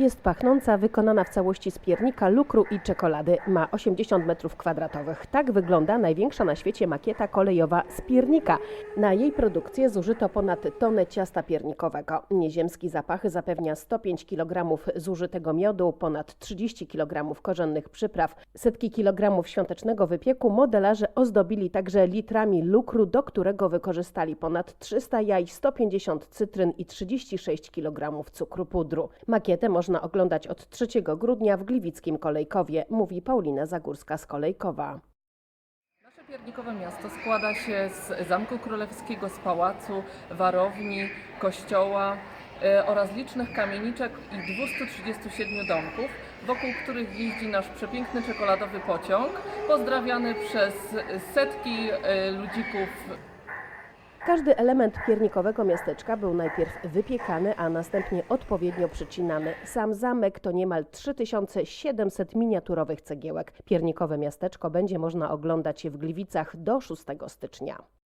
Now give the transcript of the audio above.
Jest pachnąca, wykonana w całości z piernika, lukru i czekolady. Ma 80 metrów kwadratowych. Tak wygląda największa na świecie makieta kolejowa z piernika. Na jej produkcję zużyto ponad tonę ciasta piernikowego. Nieziemski zapach zapewnia 105 kg zużytego miodu, ponad 30 kg korzennych przypraw, setki kilogramów świątecznego wypieku. Modelarze ozdobili także litrami lukru, do którego wykorzystali ponad 300 jaj, 150 cytryn i 36 kg cukru pudru. Makietę można oglądać od 3 grudnia w Gliwickim Kolejkowie, mówi Paulina Zagórska z Kolejkowa. Nasze piernikowe miasto składa się z Zamku Królewskiego, z pałacu, warowni, kościoła e, oraz licznych kamieniczek i 237 domków, wokół których jeździ nasz przepiękny czekoladowy pociąg, pozdrawiany przez setki e, ludzików Każdy element piernikowego miasteczka był najpierw wypiekany, a następnie odpowiednio przycinany. Sam zamek to niemal 3700 miniaturowych cegiełek. Piernikowe miasteczko będzie można oglądać w Gliwicach do 6 stycznia.